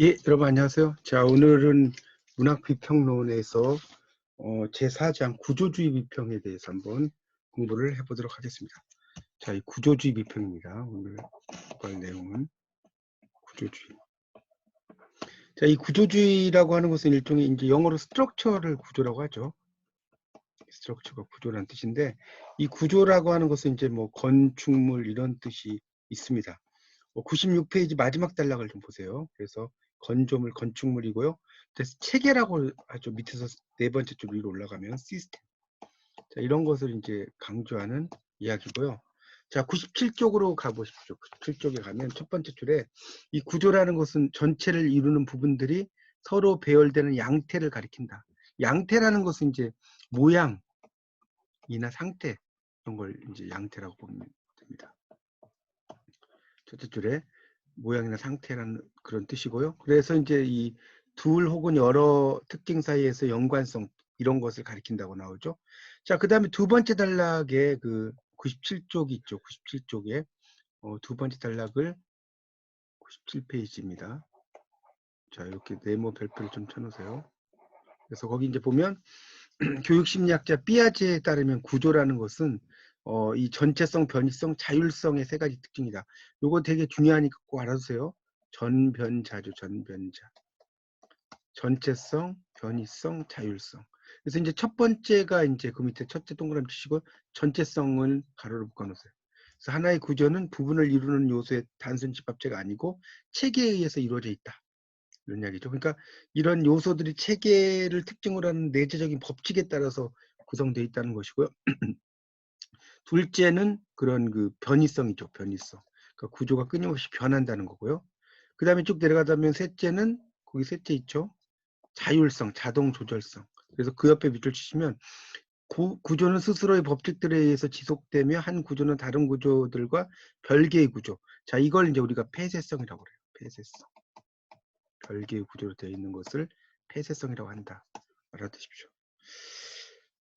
예, 여러분 안녕하세요. 자, 오늘은 문학 비평론에서 어, 제4장 구조주의 비평에 대해서 한번 공부를 해보도록 하겠습니다. 자, 이 구조주의 비평입니다. 오늘 할 내용은 구조주의. 자, 이 구조주의라고 하는 것은 일종의 이제 영어로 스트럭처를 구조라고 하죠. 스트럭처가 구조라는 뜻인데 이 구조라고 하는 것은 이제 뭐 건축물 이런 뜻이 있습니다. 96페이지 뭐 마지막 단락을 좀 보세요. 그래서 건조물, 건축물이고요. 그래서 체계라고 하죠. 밑에서 네 번째 줄 위로 올라가면 시스템. 자, 이런 것을 이제 강조하는 이야기고요. 자, 97쪽으로 가보십시오. 97쪽에 가면 첫 번째 줄에 이 구조라는 것은 전체를 이루는 부분들이 서로 배열되는 양태를 가리킨다. 양태라는 것은 이제 모양이나 상태 이런 걸 이제 양태라고 보면 됩니다. 첫째 줄에 모양이나 상태라는 그런 뜻이고요. 그래서 이제 이 둘 혹은 여러 특징 사이에서 연관성 이런 것을 가리킨다고 나오죠. 자, 그 다음에 두 번째 단락에 그 97쪽 있죠. 97쪽에 어, 두 번째 단락을 97페이지입니다. 자, 이렇게 네모 별표를 좀 쳐놓으세요. 그래서 거기 이제 보면 교육심리학자 삐아제에 따르면 구조라는 것은 어, 이 전체성, 변이성, 자율성의 세 가지 특징이다. 요거 되게 중요하니까 꼭 알아두세요. 전변자죠, 전변자. 전체성, 변이성, 자율성. 그래서 이제 첫 번째가 이제 그 밑에 첫째 동그라미 치시고 전체성을 가로로 묶어놓으세요. 그래서 하나의 구조는 부분을 이루는 요소의 단순 집합체가 아니고 체계에 의해서 이루어져 있다. 이런 이야기죠. 그러니까 이런 요소들이 체계를 특징으로 하는 내재적인 법칙에 따라서 구성되어 있다는 것이고요. 둘째는 그런 그 변이성이죠. 변이성. 그러니까 구조가 끊임없이 변한다는 거고요. 그 다음에 쭉 내려가자면 셋째는 거기 셋째 있죠. 자율성, 자동 조절성. 그래서 그 옆에 밑줄 치시면 구, 구조는 스스로의 법칙들에 의해서 지속되며 한 구조는 다른 구조들과 별개의 구조. 자, 이걸 이제 우리가 폐쇄성이라고 그래요. 폐쇄성. 별개의 구조로 되어 있는 것을 폐쇄성이라고 한다. 알아두십시오.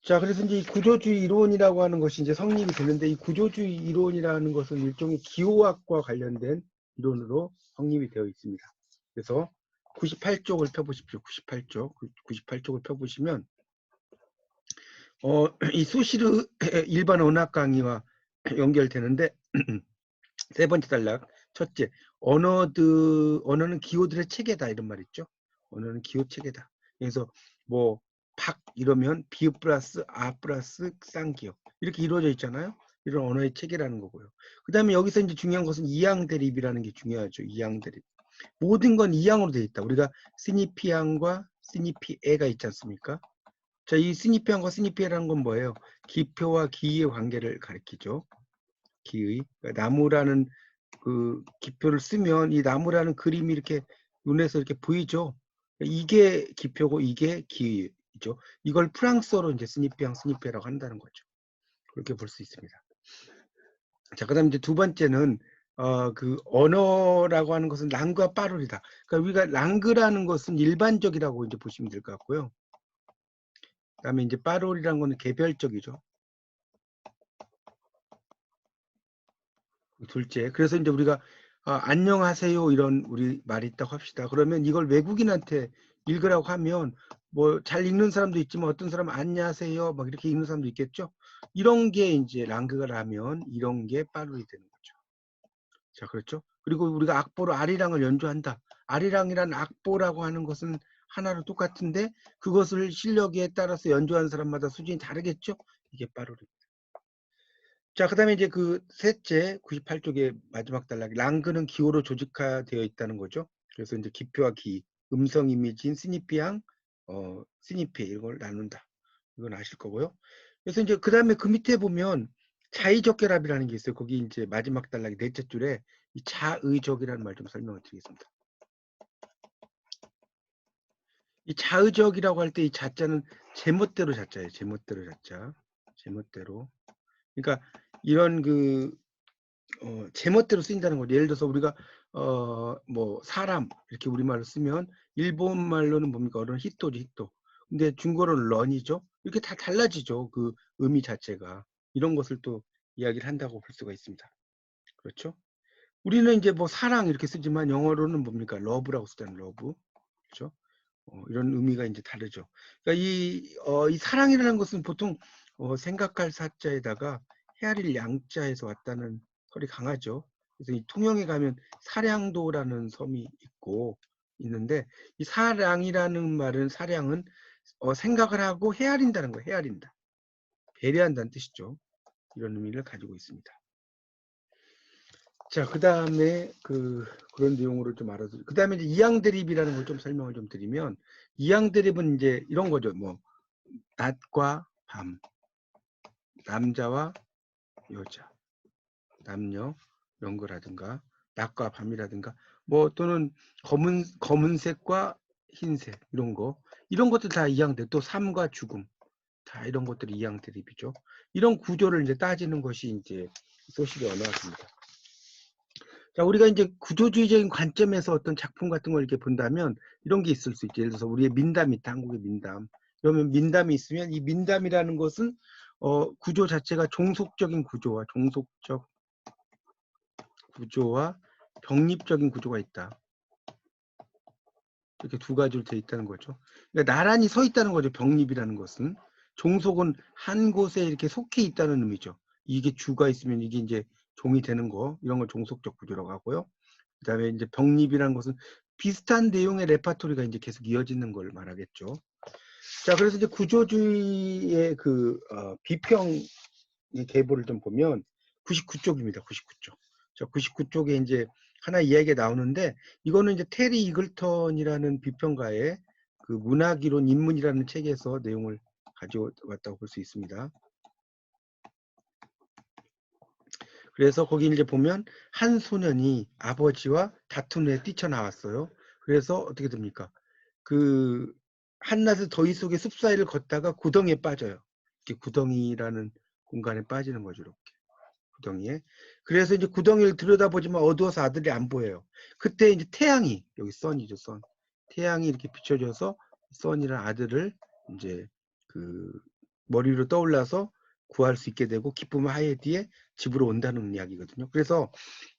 자, 그래서 이제 이 구조주의 이론이라고 하는 것이 이제 성립이 되는데 이 구조주의 이론이라는 것은 일종의 기호학과 관련된 이론으로 성립이 되어 있습니다. 그래서 98쪽을 펴보십시오. 98쪽. 98쪽을 펴보시면 어, 이 수시르 일반 언학 강의와 연결되는데 세 번째 단락 첫째 언어드 언어는 기호들의 체계다 이런 말 있죠. 언어는 기호 체계다. 그래서 뭐 박 이러면 비읍 플러스 아 플러스 쌍기역 이렇게 이루어져 있잖아요. 이런 언어의 체계라는 거고요. 그 다음에 여기서 이제 중요한 것은 이양 대립이라는 게 중요하죠. 이양 대립. 모든 건 이양으로 되어 있다. 우리가 시니피안과 시니피에가 있지 않습니까? 자, 이 시니피안과 시니피에라는 건 뭐예요? 기표와 기의 관계를 가리키죠. 기의. 그러니까 나무라는 그 기표를 쓰면 이 나무라는 그림이 이렇게 눈에서 이렇게 보이죠. 이게 기표고 이게 기의. 있죠. 이걸 프랑스어로 이제 스니피앙 스니페라고 한다는 거죠. 그렇게 볼 수 있습니다. 자, 그다음 이제 두 번째는 어, 그 언어라고 하는 것은 랑그와 빠룰이다. 그러니까 우리가 랑그라는 것은 일반적이라고 이제 보시면 될 것 같고요. 그다음에 이제 빠룰이라는 것은 개별적이죠. 둘째, 그래서 이제 우리가 어, 안녕하세요 이런 우리 말이 있다고 합시다. 그러면 이걸 외국인한테 읽으라고 하면 뭐 잘 읽는 사람도 있지만 어떤 사람은 안녕하세요 막 이렇게 읽는 사람도 있겠죠. 이런 게 이제 랑그가 라면 이런 게 빠르이 되는 거죠. 자 그렇죠. 그리고 우리가 악보로 아리랑을 연주한다. 아리랑이란 악보라고 하는 것은 하나로 똑같은데 그것을 실력에 따라서 연주하는 사람마다 수준이 다르겠죠. 이게 빠르입니다. 자, 그 다음에 이제 그 셋째 98쪽의 마지막 단락이 랑그는 기호로 조직화되어 있다는 거죠. 그래서 이제 기표와 기, 음성 이미지인 스니피앙, 어, 스니피 이걸 나눈다. 이건 아실 거고요. 그래서 이제 그 다음에 그 밑에 보면 자의적결합이라는 게 있어요. 거기 이제 마지막 단락이 넷째 줄에 이 자의적이라는 말 좀 설명을 드리겠습니다. 이 자의적이라고 할 때 이 자자는 제멋대로 자자예요. 제멋대로 자자. 제멋대로. 그러니까 이런 그 어, 제멋대로 쓰인다는 거죠. 예를 들어서 우리가 어, 뭐 사람 이렇게 우리말로 쓰면 일본 말로는 뭡니까? 어른 히토지 히토. 근데 중국어로는 런이죠. 이렇게 다 달라지죠. 그 의미 자체가. 이런 것을 또 이야기를 한다고 볼 수가 있습니다. 그렇죠? 우리는 이제 뭐 사랑 이렇게 쓰지만 영어로는 뭡니까? 러브라고 쓰잖아요. 러브. 그렇죠? 어, 이런 의미가 이제 다르죠. 그러니까 이, 어, 이 사랑이라는 것은 보통 어, 생각할 사자에다가 헤아릴 양자에서 왔다는 설이 강하죠. 그래서 이 통영에 가면 사량도라는 섬이 있고 있는데 이 사랑이라는 말은 사량은 어, 생각을 하고 헤아린다는 거예요. 헤아린다. 배려한다는 뜻이죠. 이런 의미를 가지고 있습니다. 자, 그 다음에 그, 그런 내용으로 좀 알아서. 그 다음에 이제 이양 대립이라는 걸 좀 설명을 좀 드리면, 이양 대립은 이제 이런 거죠. 뭐, 낮과 밤, 남자와 여자, 남녀, 이런 거라든가, 낮과 밤이라든가, 뭐, 또는 검은, 검은색과 흰색, 이런 거. 이런 것들 다 이양 대립, 또 삶과 죽음. 다 이런 것들이 이양 대립이죠. 이런 구조를 이제 따지는 것이 이제 소식의 언어학입니다. 자, 우리가 이제 구조주의적인 관점에서 어떤 작품 같은 걸 이렇게 본다면 이런 게 있을 수 있죠. 예를 들어서 우리의 민담이 있다. 한국의 민담. 그러면 민담이 있으면 이 민담이라는 것은 어, 구조 자체가 종속적인 구조와 종속적 구조와 병립적인 구조가 있다. 이렇게 두 가지로 되어 있다는 거죠. 그러니까 나란히 서 있다는 거죠. 병립이라는 것은. 종속은 한 곳에 이렇게 속해 있다는 의미죠. 이게 주가 있으면 이게 이제 종이 되는 거 이런 걸 종속적 구조라고 하고요. 그다음에 이제 병립이라는 것은 비슷한 내용의 레파토리가 이제 계속 이어지는 걸 말하겠죠. 자, 그래서 이제 구조주의의 그 어, 비평의 계보를 좀 보면 99쪽입니다. 99쪽. 자, 99쪽에 이제 하나 이야기가 나오는데 이거는 이제 테리 이글턴이라는 비평가의 그 문학이론 인문이라는 책에서 내용을 가져왔다고 볼 수 있습니다. 그래서 거기 이제 보면 한 소년이 아버지와 다툰 후에 뛰쳐나왔어요. 그래서 어떻게 됩니까? 그 한낮의 더위 속에 숲 사이를 걷다가 구덩이에 빠져요. 이렇게 구덩이라는 공간에 빠지는 거죠. 이렇게 구덩이에. 그래서 이제 구덩이를 들여다보지만 어두워서 아들이 안 보여요. 그때 이제 태양이 여기 선이죠 선. 태양이 이렇게 비춰져서 선이라는 아들을 이제 그 머리로 떠올라서 구할 수 있게 되고 기쁨의 하에 뒤에 집으로 온다는 이야기거든요. 그래서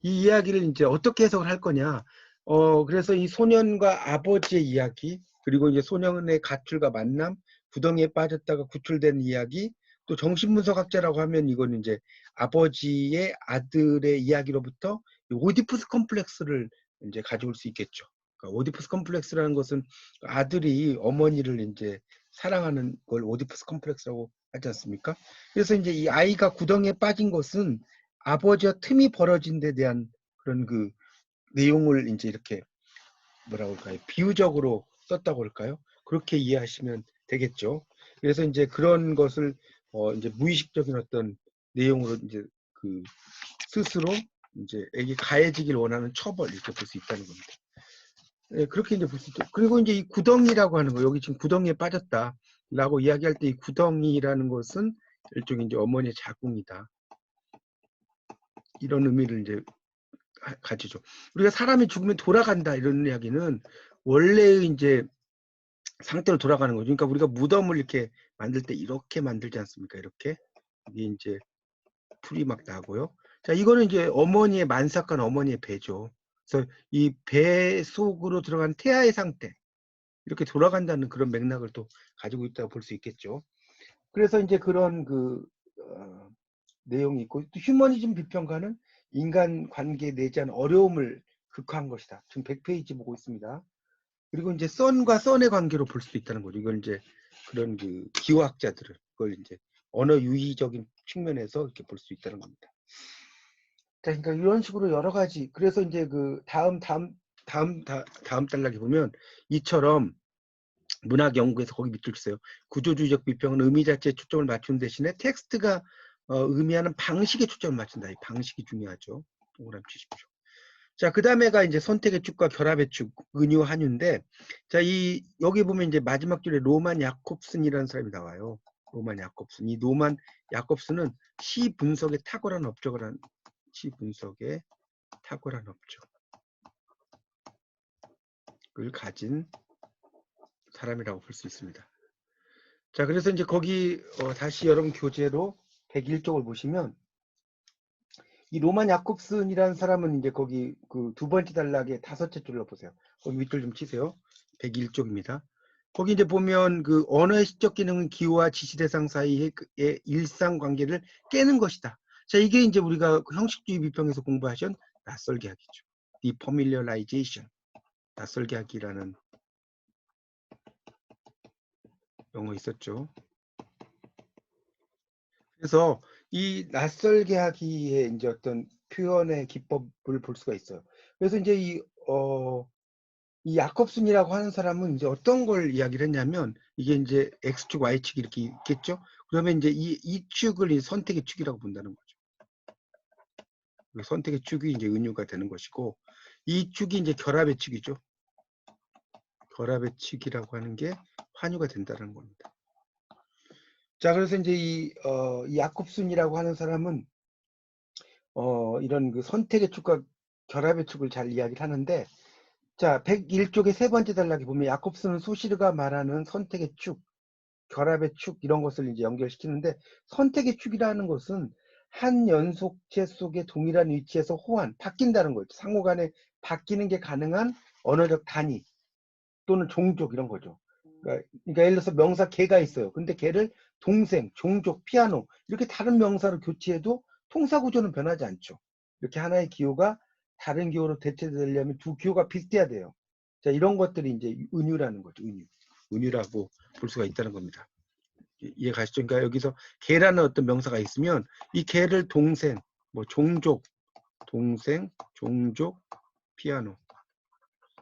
이 이야기를 이제 어떻게 해석을 할 거냐. 어, 그래서 이 소년과 아버지의 이야기, 그리고 이제 소년의 가출과 만남, 구덩이에 빠졌다가 구출된 이야기, 또 정신분석학자라고 하면 이건 이제 아버지의 아들의 이야기로부터 오디푸스 컴플렉스를 이제 가져올 수 있겠죠. 그러니까 오디푸스 컴플렉스라는 것은 아들이 어머니를 이제 사랑하는 걸 오디푸스 컴플렉스라고 하지 않습니까? 그래서 이제 이 아이가 구덩이에 빠진 것은 아버지와 틈이 벌어진 데 대한 그런 그 내용을 이제 이렇게 뭐라고 할까요? 비유적으로 썼다고 할까요? 그렇게 이해하시면 되겠죠. 그래서 이제 그런 것을 어 이제 무의식적인 어떤 내용으로 이제 그 스스로 이제 애기 가해지길 원하는 처벌 이렇게 볼 수 있다는 겁니다. 예, 그렇게 이제 볼 수 있죠. 그리고 이제 이 구덩이라고 하는 거, 여기 지금 구덩이에 빠졌다 라고 이야기할 때 이 구덩이라는 것은 일종의 이제 어머니의 자궁이다. 이런 의미를 이제 가지죠. 우리가 사람이 죽으면 돌아간다 이런 이야기는 원래의 이제 상태로 돌아가는 거죠. 그러니까 우리가 무덤을 이렇게 만들 때 이렇게 만들지 않습니까? 이렇게 이게 이제 풀이 막 나고요. 자, 이거는 이제 어머니의 만삭한 어머니의 배죠. 그래서 이 배 속으로 들어간 태아의 상태 이렇게 돌아간다는 그런 맥락을 또 가지고 있다고 볼 수 있겠죠. 그래서 이제 그런 그 어, 내용이 있고 또 휴머니즘 비평가는 인간 관계에 내재한 어려움을 극화한 것이다. 지금 100페이지 보고 있습니다. 그리고 이제 썬과 썬의 관계로 볼 수도 있다는 거죠. 이걸 이제 그런 그 기호학자들은 그걸 이제 언어 유희적인 측면에서 이렇게 볼 수 있다는 겁니다. 자, 그러니까 이런 식으로 여러 가지 그래서 이제 그 다음 다음 다음 다, 다음 단락에 보면 이처럼 문학 연구에서 거기 밑줄 치세요. 구조주의적 비평은 의미 자체에 초점을 맞춘 대신에 텍스트가 어, 의미하는 방식에 초점을 맞춘다. 이 방식이 중요하죠. 동그라미 치십시오. 자, 그 다음에가 이제 선택의 축과 결합의 축, 은유, 한유인데, 자, 이, 여기 보면 이제 마지막 줄에 로만 야콥슨이라는 사람이 나와요. 로만 야콥슨. 이 로만 야콥슨은 시 분석에 탁월한 업적을 한, 시 분석에 탁월한 업적을 가진 사람이라고 볼 수 있습니다. 자, 그래서 이제 거기, 어, 다시 여러분 교재로 101쪽을 보시면, 이 로만 야콥슨이라는 사람은 이제 거기 그 두 번째 단락의 다섯째 줄로 보세요. 거기 밑줄 좀 치세요. 101쪽입니다. 거기 이제 보면 그 언어의 시적 기능은 기호와 지시 대상 사이의 그의 일상 관계를 깨는 것이다. 자, 이게 이제 우리가 그 형식주의 비평에서 공부하신 낯설게 하기죠. defamiliarization. 낯설게 하기라는 용어 있었죠. 그래서 이 하기에 이제 어떤 표현의 기법을 볼 수가 있어요. 그래서 이제 이, 어, 이 야콥슨이라고 하는 사람은 이제 어떤 걸 이야기를 했냐면 이게 이제 X축, Y축 이렇게 있겠죠? 그러면 이제 이, 이 축을 이 선택의 축이라고 본다는 거죠. 그 선택의 축이 이제 은유가 되는 것이고 이 축이 이제 결합의 축이죠. 결합의 축이라고 하는 게 환유가 된다는 겁니다. 자, 그래서 이제 이, 어, 이 야콥슨이라고 하는 사람은 어, 이런 그 선택의 축과 결합의 축을 잘 이야기를 하는데 자, 101쪽의 세 번째 단락에 보면 야콥슨은 소시르가 말하는 선택의 축, 결합의 축 이런 것을 이제 연결시키는데 선택의 축이라는 것은 한 연속체 속의 동일한 위치에서 호환, 바뀐다는 거죠. 상호 간에 바뀌는 게 가능한 언어적 단위 또는 종족 이런 거죠. 그러니까, 그러니까 예를 들어서 명사 개가 있어요. 근데 개를 동생, 종족, 피아노 이렇게 다른 명사로 교체해도 통사 구조는 변하지 않죠. 이렇게 하나의 기호가 다른 기호로 대체되려면 두 기호가 비슷해야 돼요. 자, 이런 것들이 이제 은유라는 거죠. 은유. 은유라고 볼 수가 있다는 겁니다. 이- 이해 가시죠? 그러니까 여기서 개라는 어떤 명사가 있으면 이 개를 동생, 뭐 종족, 동생, 종족, 피아노.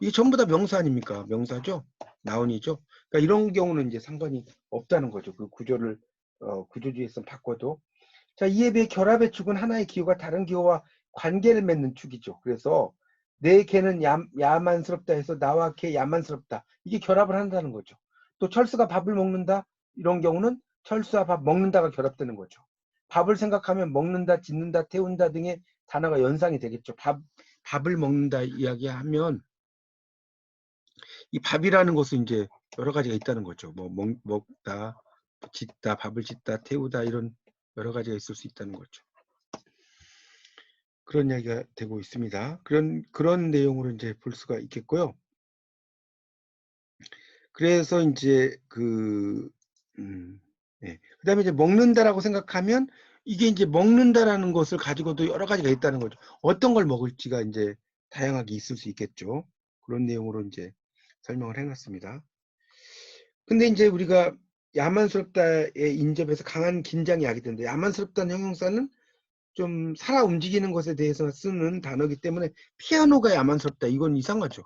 이게 전부 다 명사 아닙니까? 명사죠? 나운이죠? 그러니까 이런 경우는 이제 상관이 없다는 거죠. 그 구조를 어, 구조주의에서 바꿔도. 자, 이에 비해 결합의 축은 하나의 기호가 다른 기호와 관계를 맺는 축이죠. 그래서 내 개는 야, 야만스럽다 해서 나와 개 야만스럽다. 이게 결합을 한다는 거죠. 또 철수가 밥을 먹는다. 이런 경우는 철수와 밥 먹는다가 결합되는 거죠. 밥을 생각하면 먹는다, 짓는다, 태운다 등의 단어가 연상이 되겠죠. 밥, 밥을 먹는다 이야기하면 이 밥이라는 것은 이제 여러 가지가 있다는 거죠. 뭐 먹, 먹다, 짓다, 밥을 짓다, 태우다 이런 여러 가지가 있을 수 있다는 거죠. 그런 이야기가 되고 있습니다. 그런 그런 내용으로 이제 볼 수가 있겠고요. 그래서 이제 그 음, 예. 그다음에 이제 먹는다라고 생각하면 이게 이제 먹는다라는 것을 가지고도 여러 가지가 있다는 거죠. 어떤 걸 먹을지가 이제 다양하게 있을 수 있겠죠. 그런 내용으로 이제 설명을 해놨습니다. 근데 이제 우리가 야만스럽다에 인접해서 강한 긴장이 야기된다. 야만스럽다는 형용사는 좀 살아 움직이는 것에 대해서 쓰는 단어이기 때문에 피아노가 야만스럽다. 이건 이상하죠.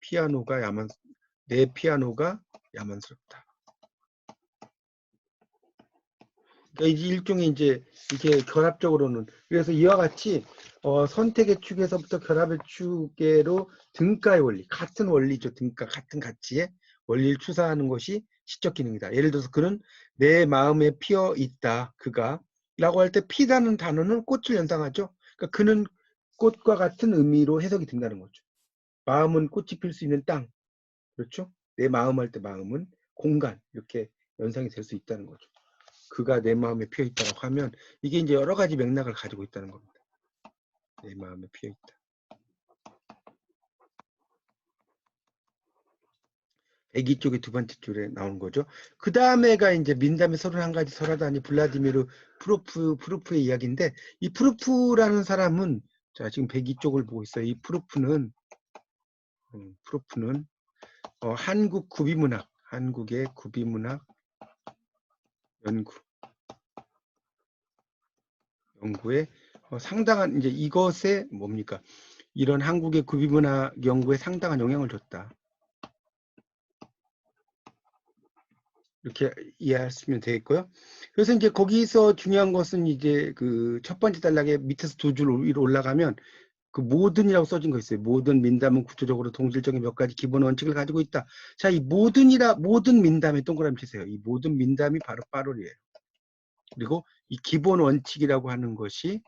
피아노가 야만, 내 피아노가 야만스럽다. 그러니까 일종의 이제 이게 결합적으로는 그래서 이와 같이 어, 선택의 축에서부터 결합의 축에로 등가의 원리 같은 원리죠 등가 같은 가치의 원리를 추사하는 것이 시적 기능이다. 예를 들어서 그는 내 마음에 피어 있다 그가 라고 할 때 피다는 단어는 꽃을 연상하죠. 그러니까 그는 꽃과 같은 의미로 해석이 된다는 거죠. 마음은 꽃이 필 수 있는 땅 그렇죠? 내 마음 할 때 마음은 공간 이렇게 연상이 될 수 있다는 거죠. 그가 내 마음에 피어 있다고 하면 이게 이제 여러 가지 맥락을 가지고 있다는 겁니다. 내 마음에 피어 있다. 102쪽의 두 번째 줄에 나오는 거죠. 그 다음에가 이제 민담의 31가지 설하다니 블라디미르 프루프, 프루프의 이야기인데 이 프루프라는 사람은 자 지금 102 쪽을 보고 있어요. 이 프루프는 음, 프루프는 어, 한국 구비문학, 한국의 구비문학 연구. 연구에 어, 상당한 이제 이것에 뭡니까? 이런 한국의 구비문학 연구에 상당한 영향을 줬다. 이렇게 이해하시면 되겠고요. 그래서 이제 거기서 중요한 것은 이제 그 첫 번째 단락에 밑에서 두 줄 위로 올라가면 그 모든이라고 써진 거 있어요. 모든 민담은 구조적으로 동질적인 몇 가지 기본 원칙을 가지고 있다. 자, 이 모든이라 모든 민담에 동그라미 치세요. 이 모든 민담이 바로 빠롤이에요. 그리고 이 기본 원칙이라고 하는 것이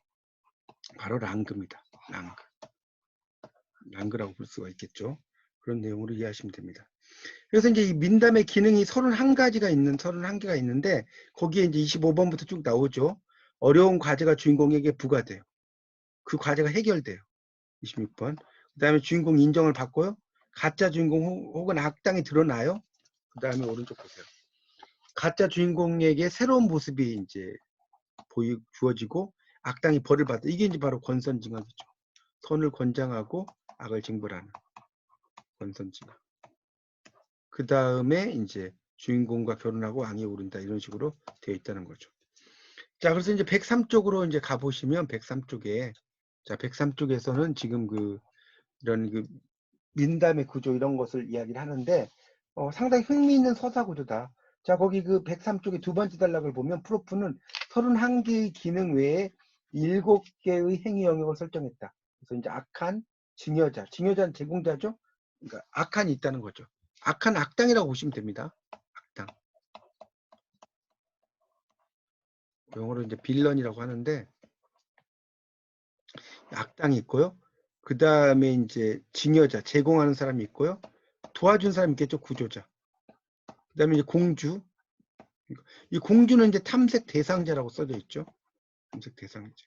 바로 랑그입니다. 랑그. 랑그라고 볼 수가 있겠죠. 그런 내용으로 이해하시면 됩니다. 그래서 이제 이 민담의 기능이 31가지가 있는 31개가 있는데 거기에 이제 25번부터 쭉 나오죠. 어려운 과제가 주인공에게 부과돼요. 그 과제가 해결돼요. 26번. 그 다음에 주인공 인정을 받고요. 가짜 주인공 혹- 혹은 악당이 드러나요. 그 다음에 오른쪽 보세요. 가짜 주인공에게 새로운 모습이 이제 보이 주어지고 악당이 벌을 받아. 이게 이제 바로 권선징악이죠. 선을 권장하고 악을 징벌하는 권선징악. 그 다음에 이제 주인공과 결혼하고 왕이 오른다 이런 식으로 되어 있다는 거죠. 자, 그래서 이제 103쪽으로 이제 가보시면 103쪽에 자, 103쪽에서는 지금 그 이런 그 민담의 구조 이런 것을 이야기를 하는데 어, 상당히 흥미있는 서사 구조다. 자, 거기 그 103쪽의 두 번째 단락을 보면 프로프는 31개의 기능 외에 7개의 행위 영역을 설정했다. 그래서 이제 악한 증여자, 증여자는 제공자죠. 그러니까 악한이 있다는 거죠. 악한 악당이라고 보시면 됩니다. 악당. 영어로 이제 빌런이라고 하는데 악당이 있고요. 그 다음에 이제 증여자, 제공하는 사람이 있고요. 도와준 사람이 있겠죠, 구조자. 그 다음에 이제 공주. 이 공주는 이제 탐색 대상자라고 써져 있죠. 탐색 대상자.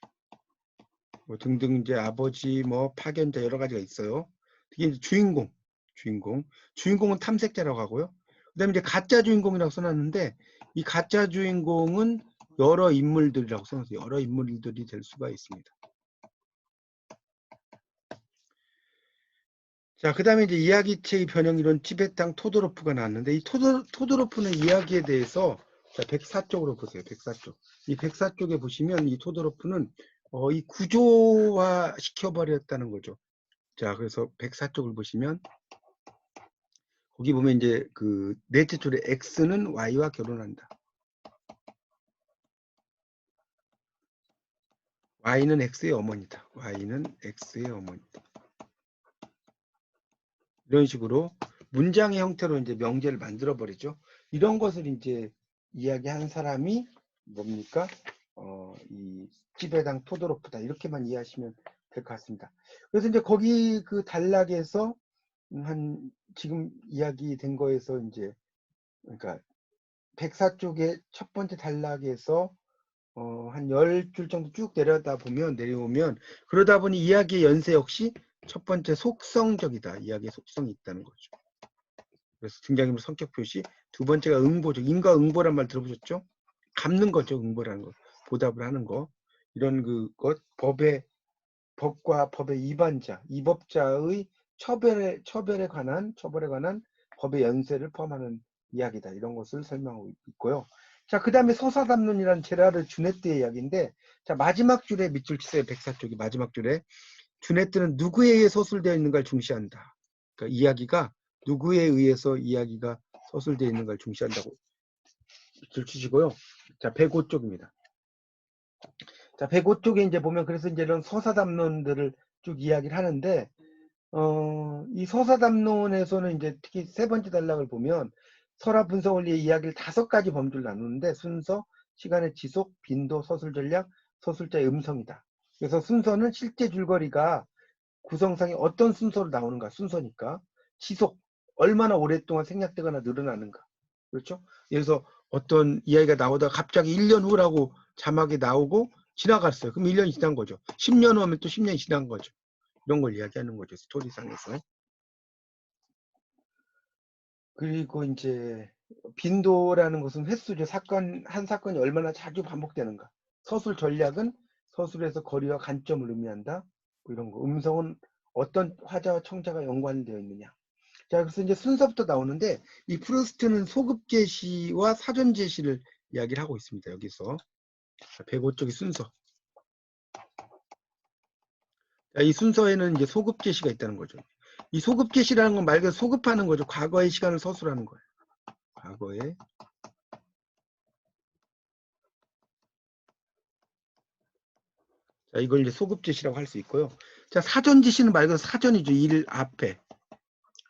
뭐 등등 이제 아버지, 뭐 파견자 여러 가지가 있어요. 이게 이제 주인공, 주인공. 주인공은 탐색자라고 하고요. 그 다음에 이제 가짜 주인공이라고 써놨는데 이 가짜 주인공은 여러 인물들이라고 써놨어요. 여러 인물들이 될 수가 있습니다. 자, 그 다음에 이제 이야기체의 변형 이론 티베탕 토도로프가 나왔는데 이 토도, 토도로프는 이야기에 대해서 자, 104쪽으로 보세요. 104쪽. 이 104쪽에 보시면 이 토도로프는 어, 이 구조화 시켜버렸다는 거죠. 자, 그래서 104쪽을 보시면 거기 보면 이제 그 넷째 줄에 X는 Y와 결혼한다. Y는 X의 어머니다. Y는 X의 어머니다. 이런 식으로 문장의 형태로 이제 명제를 만들어 버리죠. 이런 것을 이제 이야기한 사람이 뭡니까? 어, 이 지배당 토도로프다. 이렇게만 이해하시면 될 것 같습니다. 그래서 이제 거기 그 단락에서 한 지금 이야기된 거에서 이제 그러니까 104쪽의 첫 번째 단락에서 어, 한 10줄 정도 쭉 내려다 보면 내려오면 그러다 보니 이야기의 연세 역시 첫 번째 속성적이다. 이야기의 속성이 있다는 거죠. 그래서 등장인물 성격 표시. 두 번째가 응보죠. 인과 응보란 말 들어보셨죠? 갚는 거죠. 응보라는 거. 보답을 하는 거. 이런 그것 법의 법과 법의 위반자, 이법자의 처벌에 처벌에 관한 처벌에 관한 법의 연세를 포함하는 이야기다. 이런 것을 설명하고 있고요. 자, 그 다음에 서사담론이라는 제라르 주네트의 이야기인데, 자, 마지막 줄에 밑줄 치세요. 104쪽이 마지막 줄에. 주네트는 누구에 의해 서술되어 있는가를 중시한다. 그러니까 이야기가 누구에 의해서 이야기가 서술되어 있는 걸 중시한다고 밑줄 치시고요. 자, 105쪽입니다. 자, 105쪽에 이제 보면 그래서 이제 이런 서사담론들을 쭉 이야기를 하는데, 어, 이 서사담론에서는 이제 특히 세 번째 단락을 보면 설화 분석 원리의 이야기를 다섯 가지 범주를 나누는데 순서, 시간의 지속, 빈도, 서술 전략, 서술자의 음성이다. 그래서 순서는 실제 줄거리가 구성상에 어떤 순서로 나오는가 순서니까 지속 얼마나 오랫동안 생략되거나 늘어나는가 그렇죠? 그래서 어떤 이야기가 나오다가 갑자기 1년 후라고 자막이 나오고 지나갔어요. 그럼 1년이 지난 거죠. 10년 후면 또 10년이 지난 거죠. 이런 걸 이야기하는 거죠. 스토리상에서. 그리고 이제 빈도라는 것은 횟수죠. 사건 한 사건이 얼마나 자주 반복되는가. 서술 전략은 서술에서 거리와 관점을 의미한다. 뭐 이런 거. 음성은 어떤 화자와 청자가 연관되어 있느냐. 자, 그래서 이제 순서부터 나오는데 이 프루스트는 소급 제시와 사전 제시를 이야기를 하고 있습니다. 여기서 105쪽이 순서. 자, 이 순서에는 이제 소급 제시가 있다는 거죠. 이 소급 제시라는 건 말 그대로 소급하는 거죠. 과거의 시간을 서술하는 거예요. 과거에 자, 이걸 이제 소급 제시라고 할 수 있고요. 자, 사전 제시는 말 그대로 사전이죠. 일 앞에.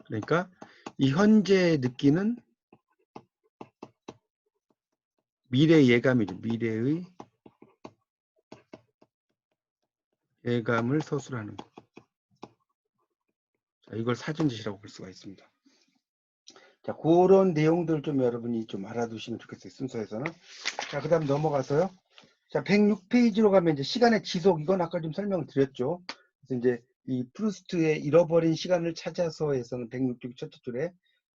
그러니까 이 현재 느끼는 미래 예감이죠. 미래의 예감을 서술하는 거. 자, 이걸 사전 제시라고 볼 수가 있습니다. 자, 그런 내용들 좀 여러분이 좀 알아두시면 좋겠어요. 순서에서는. 자, 그 다음 넘어가서요. 자, 106페이지로 가면 이제 시간의 지속, 이건 아까 좀 설명을 드렸죠. 그래서 이제 이 프루스트의 잃어버린 시간을 찾아서에서는 106쪽 첫째 줄에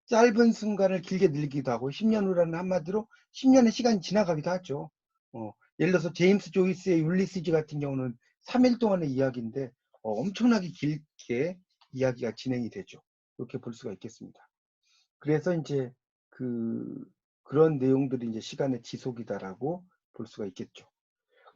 짧은 순간을 길게 늘기도 하고 10년 후라는 한마디로 10년의 시간이 지나가기도 하죠. 어, 예를 들어서 제임스 조이스의 율리시즈 같은 경우는 3일 동안의 이야기인데 어, 엄청나게 길게 이야기가 진행이 되죠. 이렇게 볼 수가 있겠습니다. 그래서 이제 그 그런 내용들이 이제 시간의 지속이다라고 볼 수가 있겠죠.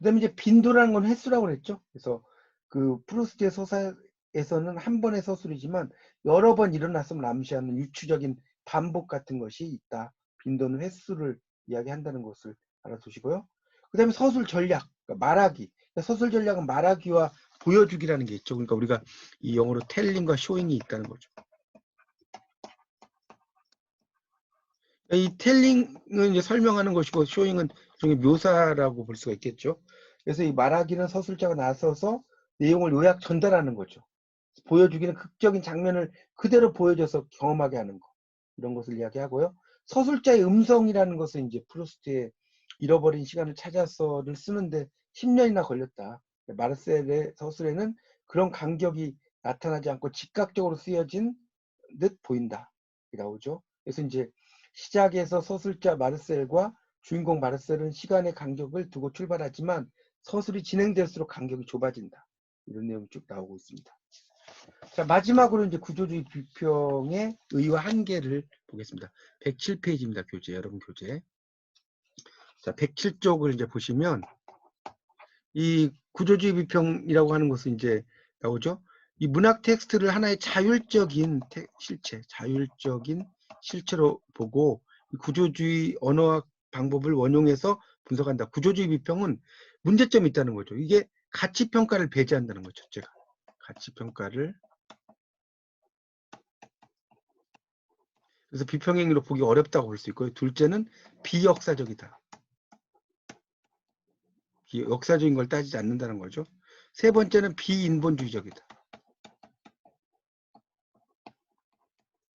그다음에 이제 빈도라는 건 횟수라고 그랬죠. 그래서 그 프루스트의 서사에서는 한 번의 서술이지만 여러 번 일어났음을 암시하는 유추적인 반복 같은 것이 있다. 빈도는 횟수를 이야기한다는 것을 알아두시고요. 그 다음에 서술 전략, 그러니까 말하기. 그러니까 서술 전략은 말하기와 보여주기라는 게 있죠. 그러니까 우리가 이 영어로 텔링과 쇼잉이 있다는 거죠. 이 텔링은 이제 설명하는 것이고 쇼잉은 일종의 묘사라고 볼 수가 있겠죠. 그래서 이 말하기는 서술자가 나서서 내용을 요약 전달하는 거죠. 보여주기는 극적인 장면을 그대로 보여줘서 경험하게 하는 거. 이런 것을 이야기하고요. 서술자의 음성이라는 것은 이제 프루스트의 잃어버린 시간을 찾아서를 쓰는데 10년이나 걸렸다. 마르셀의 서술에는 그런 간격이 나타나지 않고 즉각적으로 쓰여진 듯 보인다. 이 나오죠. 그래서 이제 시작에서 서술자 마르셀과 주인공 마르셀은 시간의 간격을 두고 출발하지만 서술이 진행될수록 간격이 좁아진다. 이런 내용이 쭉 나오고 있습니다. 자, 마지막으로 이제 구조주의 비평의 의와 한계를 보겠습니다. 107페이지입니다. 교재, 여러분 교재. 자, 107쪽을 이제 보시면 이 구조주의 비평이라고 하는 것은 이제 나오죠. 이 문학 텍스트를 하나의 자율적인 테- 실체, 자율적인 실체로 보고 이 구조주의 언어학 방법을 원용해서 분석한다. 구조주의 비평은 문제점이 있다는 거죠. 이게 가치 평가를 배제한다는 거죠. 제가 가치 평가를 그래서 비평행위로 보기 어렵다고 볼 수 있고요. 둘째는 비역사적이다. 비- 역사적인 걸 따지지 않는다는 거죠. 세 번째는 비인본주의적이다.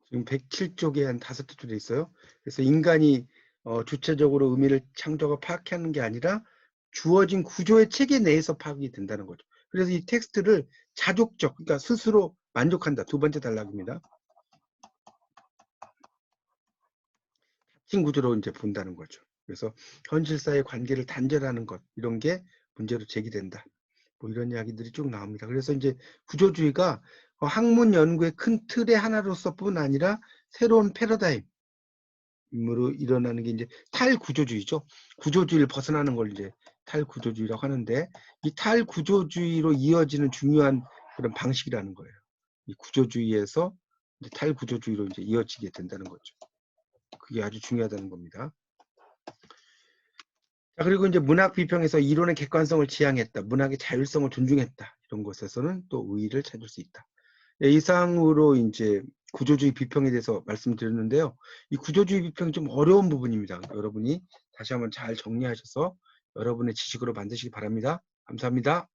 지금 107쪽에 한 다섯 줄에 있어요. 그래서 인간이 어, 주체적으로 의미를 창조하고 파악하는 게 아니라 주어진 구조의 체계 내에서 파악이 된다는 거죠. 그래서 이 텍스트를 자족적, 그러니까 스스로 만족한다. 두 번째 단락입니다. 닫힌 구조로 이제 본다는 거죠. 그래서 현실사의 관계를 단절하는 것 이런 게 문제로 제기된다. 뭐 이런 이야기들이 쭉 나옵니다. 그래서 이제 구조주의가 어, 학문 연구의 큰 틀의 하나로서뿐 아니라 새로운 패러다임 으로 일어나는 게 이제 탈구조주의죠. 구조주의를 벗어나는 걸 이제 탈구조주의라고 하는데 이 탈구조주의로 이어지는 중요한 그런 방식이라는 거예요. 이 구조주의에서 이제 탈구조주의로 이제 이어지게 된다는 거죠. 그게 아주 중요하다는 겁니다. 자, 그리고 이제 문학 비평에서 이론의 객관성을 지향했다. 문학의 자율성을 존중했다. 이런 것에서는 또 의의를 찾을 수 있다. 네, 이상으로 이제 구조주의 비평에 대해서 말씀드렸는데요. 이 구조주의 비평이 좀 어려운 부분입니다. 여러분이 다시 한번 잘 정리하셔서 여러분의 지식으로 만드시기 바랍니다. 감사합니다.